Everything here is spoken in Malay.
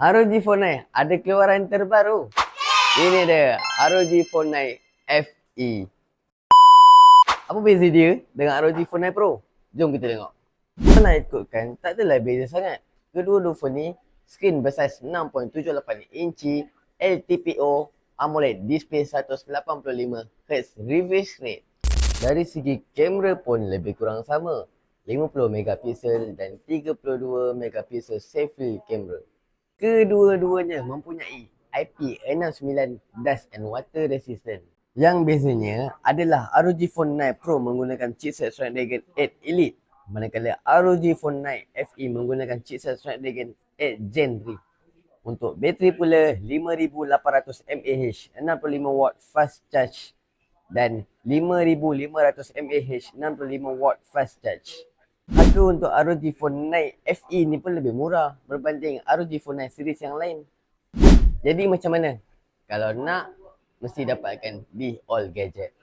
ROG Phone 9 ada keluaran terbaru. Ini dia ROG Phone 9 FE. Apa beza dia dengan ROG Phone 9 Pro? Jom kita tengok. Kalau nak ikutkan, tak adalah beza sangat. Kedua-dua phone ni, skrin bersaiz 6.78 inci, LTPO, AMOLED display 185Hz refresh rate. Dari segi kamera pun lebih kurang sama. 50 megapiksel dan 32 megapiksel selfie kamera. Kedua-duanya mempunyai IP69 dust and water resistant. Yang bezanya adalah ROG Phone 9 Pro menggunakan chipset Snapdragon 8 Elite manakala ROG Phone 9 FE menggunakan chipset Snapdragon 8 Gen 3. Untuk bateri pula 5800 mAh 65 watt fast charge dan 5500 mAh 65 watt fast charge. Harga untuk ROG Phone 9 FE ni pun lebih murah berbanding ROG Phone 9 series yang lain. Jadi macam mana? Kalau nak, mesti dapatkan di All Gadget.